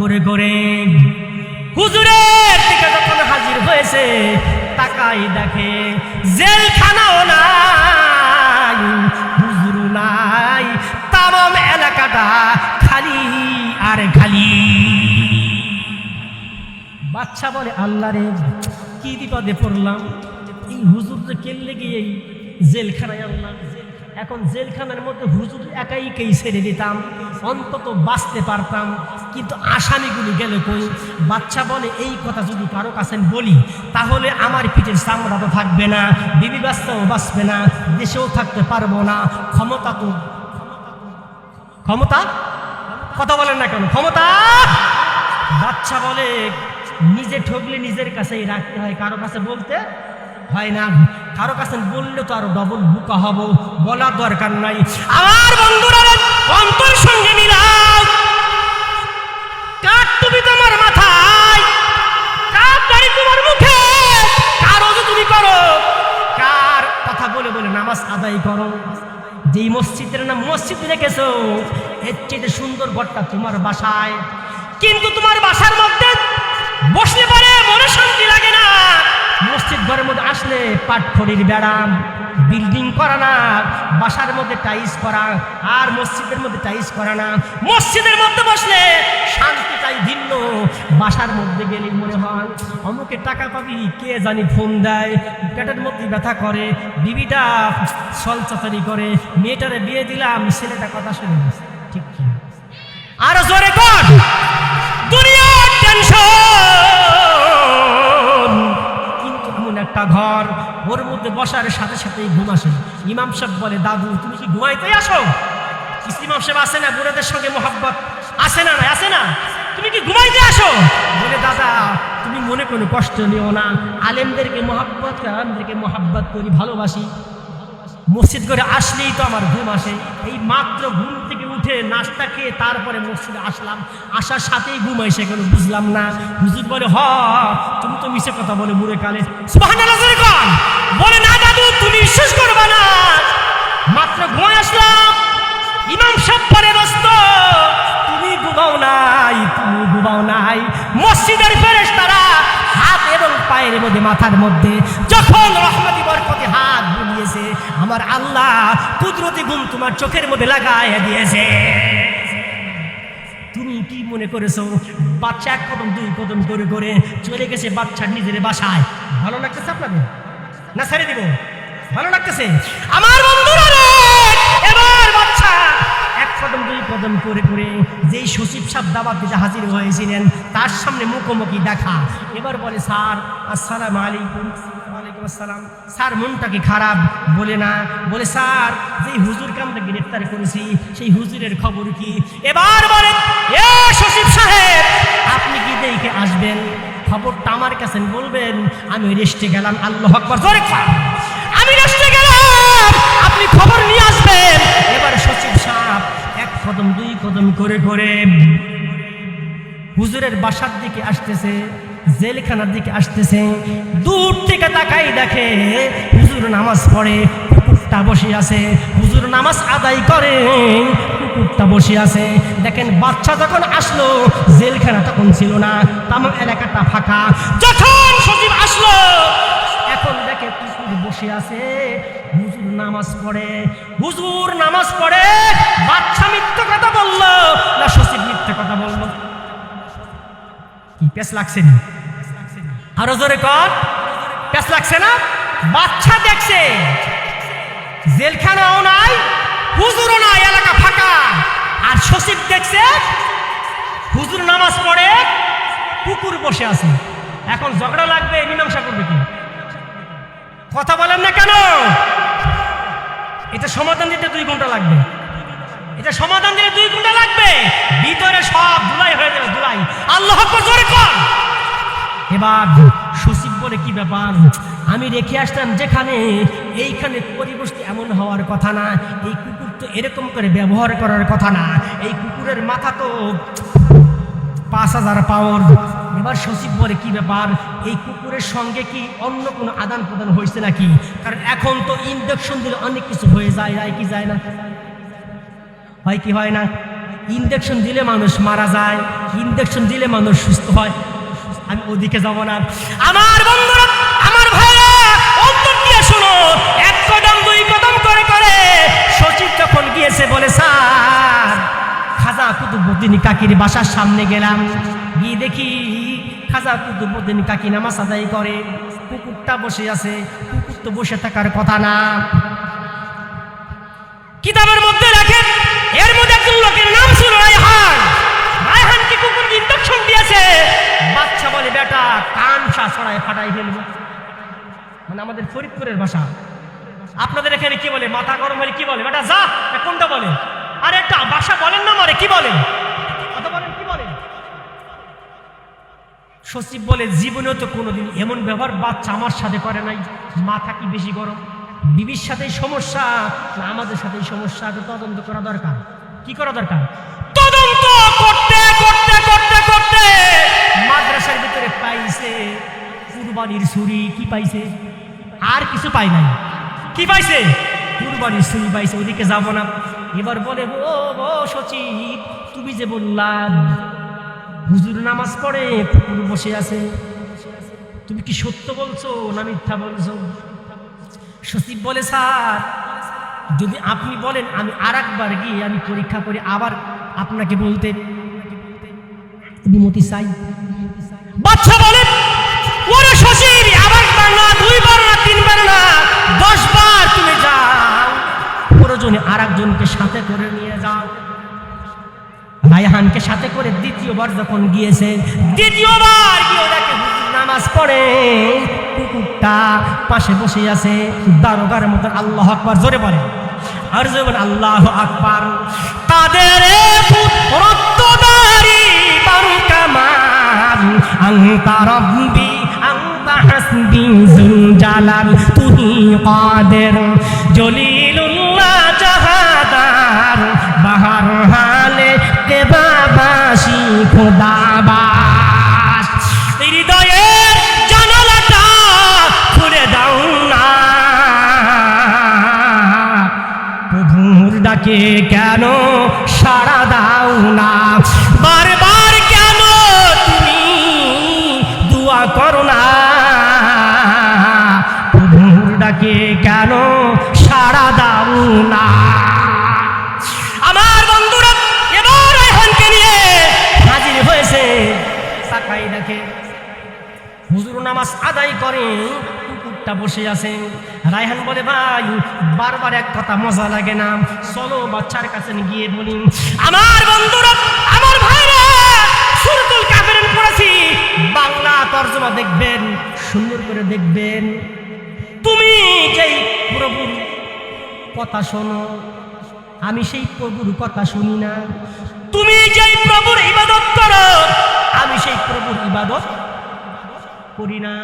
করে করে হুজুরের দিকে যখন হাজির হয়েছে, তাকাই দেখে জেলখানাও নাই হুজুর নাই, তামাম এলাকাটা খালি আর খালি। বাচ্চা বলে, আল্লাহ রে, কি বিপদে পড়লাম? এই হুজুর কেল্লে গিয়ে জেলখানায় আনলাম এখন জেলখানার মধ্যে হুজুর একাই কেই ছেড়ে দিতাম, অন্তত বাঁচতে পারতাম। কিন্তু আসামিগুলি গেল কই? বাচ্চা বলে, এই কথা যদি কারও কাছে বলি, তাহলে আমার পিঠের চামড়া তো থাকবে না, বিবি বাচ্চাও বাঁচবে না, দেশেও থাকতে পারব না। ক্ষমতা তো ক্ষমতা? কথা বলেন না কেন? ক্ষমতা? বাচ্চা বলে, নিজে ঠকলে নিজের কাছেই রাখতে হয়, কারও কাছে বলতে হয় না। কারও কাছে বললে তো আরও ডবল বুকা হব, বলার দরকার নাই। আমার বন্ধুরা, অন্তর সঙ্গে মিলাও। কার টুপি তোমার মাথায়? কার দাড়ি তোমার মুখে? কার তুমি করো? কার কথা বলে বলে নামাজ আদায় করো? যেই মসজিদের নাম মসজিদ রেখেছো, এর চেয়ে সুন্দর ঘরটা তোমার বাসায়। কিন্তু তোমার বাসার মধ্যে বসলে পরে মনে শান্তি লাগে মসজিদ ঘরের মধ্যে আসলে পাটখড়ির বেড়াম বিল্ডিং করা না, বাসার মধ্যে টাইস করা, আর মসজিদের মধ্যে টাইস করা না। মসজিদের মধ্যে বসলে শান্তিটাই ভিন্ন। বাসার মধ্যে গেলেই মনে হয়, অমুকে টাকা পাবি, কে জানি ফোন দেয়? পেটের মধ্যে ব্যথা করে, বিবিটা সলচাতারি করে, মেয়েটারে বিয়ে দিলাম, ছেলেটা কথা শুনে ঠিক কি আরও জোরে একটা ঘর ওর মধ্যে বসার সাথে সাথে ঘুম আসে। ইমাম সাহেব বলে, দাদু, তুমি কি ঘুমাইতেই আসো? ইমাম সাহেব আসে না? বুড়োদের সঙ্গে মোহাব্বত আসে না না আসে না? তুমি কি ঘুমাইতে আসো? বলে, দাদা, তুমি মনে কোনো কষ্ট নিও না। আলেমদেরকে মোহাব্বত আলেমদেরকে মোহাব্বত করি, ভালোবাসি। মসজিদ করে আসলেই তো আমার ঘুম আসে। এই মাত্র ঘুম থেকে উঠে নাস্তা খেয়ে তারপরে মসজিদে আসলাম। আসার সাথেই ঘুম এসে গেল, বুঝলাম না। হুজুর বলে, হ, তুমি তো মিশে কথা বলে মুড়ে কালে। বলে, না দাদু, তুমি বিশ্বাস করবে না। মাত্র ঘুমায় আসলাম ইমাম সাহেব পরে ব্যস্ত তুমি ঘুমাও নাই, তুমি ঘুমাও নাই। মসজিদের ফেরেশতারা হাত এবং পায়ের মধ্যে, মাথার মধ্যে, যখন রহমতি, বরকতি হাত বুলিয়েছে আমার আল্লাহ কুদরতি গুণ তোমার চোখের মধ্যে লাগায় দিয়েছে। তুমি কি মনে করেছ, বাচ্চা এক কদম, দুই কদম করে করে চলে গেছে বাচ্চার নিজের বাসায়? ভালো লাগতেছে আপনাদের? না ছেড়ে দিব? ভালো লাগতেছে? আমার বন্ধুরা এবার বাচ্চা এক কদম, দুই কদম করে করে যেই সচিব সাহেব দাবাত দিতে হাজির হয়েছিলেন, তার সামনে মুখোমুখি দেখা। এবার বলে, স্যার, আসসালাম আলাইকুম। ওয়ালাইকুম আসসালাম। স্যার, মনটা কি খারাপ? বলে না। বলে, স্যার, যেই হুজুরকে আমরা গ্রেফতার করেছি, সেই হুজুরের খবর কি? এবার বলে এ সচিব সাহেব, আপনি কি দেখে আসবেন? খবরটা আমার কাছে বলবেন, আমি রেস্টে গেলাম, আল্লাহ আকবর, জোরে আমি রেস্টে গেলাম, আপনি খবর নিয়ে আসবেন। এবার সচিব সাহেব, এক কদম, দুই কদম করে করে হুজুরের বাসার দিকে আসতেছে। জেলখানার দিকে আসতেছে, দূর থেকে তাকাই দেখে হুজুর নামাজ পড়ে, কুকুরটা বসে আছে, হুজুর নামাজ আদায় করে, কুকুরটা বসে আছে। দেখেন, বাচ্চা যখন আসলো, জেলখানা তখন ছিল না, তাম এলাকাটা ফাঁকা। যখন সচিব আসলো, এখন দেখে কুকুর বসে আছে, হুজুর নামাজ পড়ে। হুজুর নামাজ পড়ে, বাচ্চা মিথ্যে কথা বলল, না সচিব মিথ্যে কথা বলল। কি পেস লাগছে নি? আরও জোরে কর। পেস লাগছে না? বাচ্চা দেখছে। জেলখানাও নাই, হুজুরও নাই, এলাকা ফাঁকা। আর সচিব দেখছে, হুজুর নামাজ পড়ে, কুকুর বসে আছে। এখন ঝগড়া লাগবে, মীমাংসা করবে কি? কথা বলেন না কেন? এটা সমাধান দিতে দুই ঘণ্টা লাগবে। এটা সমাধান দিতে দুই ঘণ্টা লাগবে ভিতরে সব ধুলাই হয়ে যাবে ধুলাই আল্লাহ আকবার জোরে কর এবার সচিব বলে, কি ব্যাপার? আমি রেখে আসতাম যেখানে? এইখানে পরিবেশটি এমন হওয়ার কথা না। এই কুকুর তো এরকম করে ব্যবহার করার কথা না। এই কুকুরের মাথা তো পাঁচ হাজার পাওয়ার এবার সচিব বলে, কি ব্যাপার? এই কুকুরের সঙ্গে কি অন্য কোনো আদান প্রদান হয়েছে নাকি? কারণ এখন তো ইনজেকশন দিলে অনেক কিছু হয়ে যায় যায় কি যায় না? হয় কি হয় না? ইঞ্জেকশন দিলে মানুষ মারা যায় ইঞ্জেকশন দিলে মানুষ সুস্থ হয়। আমি ওদিকে যাব না। আমার বন্ধুরা, আমার ভাইরা শোনো। এক কদম, দুই কদম করে করে সচিব যখন গিয়েছে বলে, স্যার, খাজা কুতুবুদ্দিন কাকির বাসার সামনে গেলাম। গিয়ে দেখি খাজা কুতুবুদ্দিন কাকি নামাজ আদায় করে। কুকুরটা বসে আছে। কুকুর তো বসে থাকার কথা না। কিতাবের মধ্যে মানে আমাদের ফরিদপুরের ভাষা। আপনাদের এখানে কি বলে? মাথা গরম হলে কি বলে? বেটা, যা কোনটা বলে? আর, একটা ভাষা বলেন না মারে, কি বলে? কথা বলেন, কি বলেন সচিব বলে, জীবনেও তো কোনোদিন এমন ব্যবহার বাচ্চা আমার সাথে করে নাই। মাথা কি বেশি গরম? বিবির সাথেই সমস্যা আমাদের সাথেই সমস্যা? তো তদন্ত করা দরকার। কি করা দরকার? তদন্ত করতে করতে করতে করতে মাদ্রাসার ভিতরে পাইছে, কুরবানির ছুরি, কি পাইছে? আর কিছু পাই নাই। কি পাইছে? কুরবানির ছুরি পাইছে, ওদিকে যাব না। এবার বলে, ও ও, সচিব, তুমি যে বললাম, হুজুর নামাজ পড়ে, কুকুর বসে আছে। তুমি কি সত্য বলছো না মিথ্যা বলছো? সচিব বলে, স্যার, যদি আপনি বলেন, আমি আর একবার গিয়ে আমি পরীক্ষা করে আবার আপনাকে বলতে চাই। বাচ্চা বলে ওরে প্রয়োজনে আর একজনকে সাথে করে নিয়ে যাও। রায়হানকে সাথে করে দ্বিতীয়বার যখন গিয়েছে, দ্বিতীয়বার গিয়ে দেখে নামাজ পড়ে। কুকুরটা পাশে বসে আছে, দারোগার মতন আল্লাহ আকবার, জোরে বলে আর জোরে বলে আল্লাহ আকবার। তাদের জুল খোদাবাস। হৃদয়ের খুলে দাও না। প্রভুর ডাকে কেন সারা দাও না? দেখে হুজুর নামাজ আদায় করে, কুকুরটা বসে আছে। রায়হান বলে, ভাই, বারবার এক কথা মজা লাগে না। চলো বাচ্চার কাছে গিয়ে বলি, আমার বন্ধুরা, আমার ভাইরা, সুরতুল পড়েছি। বাংলা তর্জমা দেখবেন, সুন্দর করে দেখবেন। তুমি যেই প্রভুর কথা শোনো, আমি সেই প্রভুর কথা শুনি না। তুমি যেই প্রভুর ইবাদত করো আমি সেই প্রভুর ইবাদত করি না।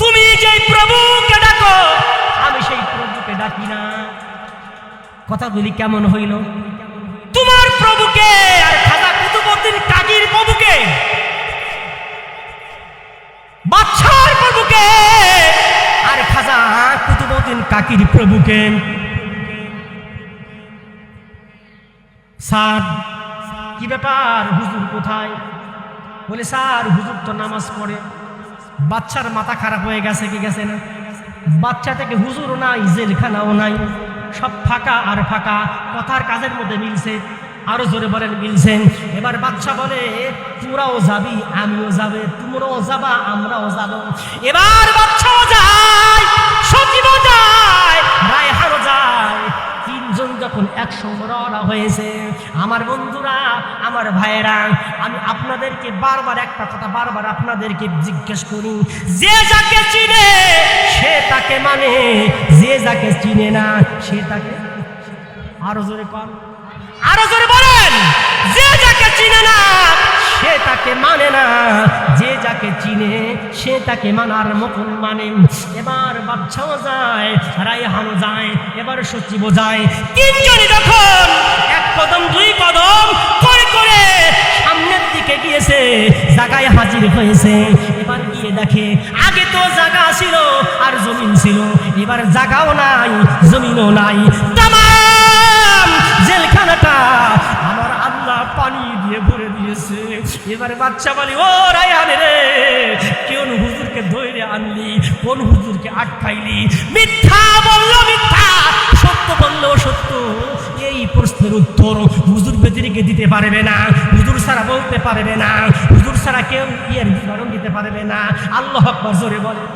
তুমি যেই প্রভুকে ডাকো, আমি সেই প্রভুকে ডাকি না। কথাগুলি কেমন হইল? তোমার প্রভুকে আর খাজা কুতুবুদ্দিন কাজীর প্রভুকে বাচ্চার প্রভুকে আর খাজা কুতুবুদ্দিন কাকির প্রভুকে। স্যার, কি ব্যাপার? হুজুর কোথায়? বলে, স্যার, হুজুর তো নামাজ পড়ে। বাচ্চার মাথা খারাপ হয়ে গেছে, কি গেছে না? বাচ্চা থেকে হুজুরও নাই, জেলখানাও নাই। সব ফাঁকা আর ফাঁকা, কথার কাজের মধ্যে মিলছে, আরও জোরে বলেন মিলছেন এবার বাচ্চা বলে, তোরাও যাবি, আমিও যাবে, তোমরাও যাবা, আমরাও যাব। এবার বাচ্চাও যায় সচিবও যায়। যখন একসঙ্গে রওনা হয়েছে, আমার বন্ধুরা, আমার ভাইয়েরা, আমি আপনাদেরকে বারবার একটা কথা বারবার আপনাদেরকে জিজ্ঞেস করি, যে যাকে চিনে, সে তাকে মানে যে যাকে চিনে না, সে তাকে আরও জোরে কম আরও জোরে বলেন, যে যাকে চিনে না তাকে মানে না। যে যাকে চিনে, সে তাকে মানার মতন মানে। এবার বাচ্চাও যায় রায়হানও যায়, এবার সচিবও যায়। তিনজনই যখন এক কদম, দুই কদম করে করে সামনের দিকে গিয়েছে, জায়গায় হাজির হয়েছে। এবার গিয়ে দেখে, আগে তো জায়গা ছিল আর জমিন ছিল। এবার জায়গাও নাই, জমিনও নাই। তামাম জেলখানাটা আমার আল্লাহ দিয়ে ভরে দিয়েছে। এবারে বাচ্চা বলি, ও রায়ান রে কেন হুজুরকে ধৈর্য আনলি? কোন হুজুরকে আটকাইলি? মিথ্যা বলল, মিথ্যা। সত্য বলল, সত্য। এই প্রশ্নের উত্তর হুজুর বেদিরিকে দিতে পারবে না। হুজুর ছাড়া বলতে পারবে না। হুজুর ছাড়া কেউ ইয়ের বিবরণ দিতে পারবে না। আল্লাহ জোরে বলে।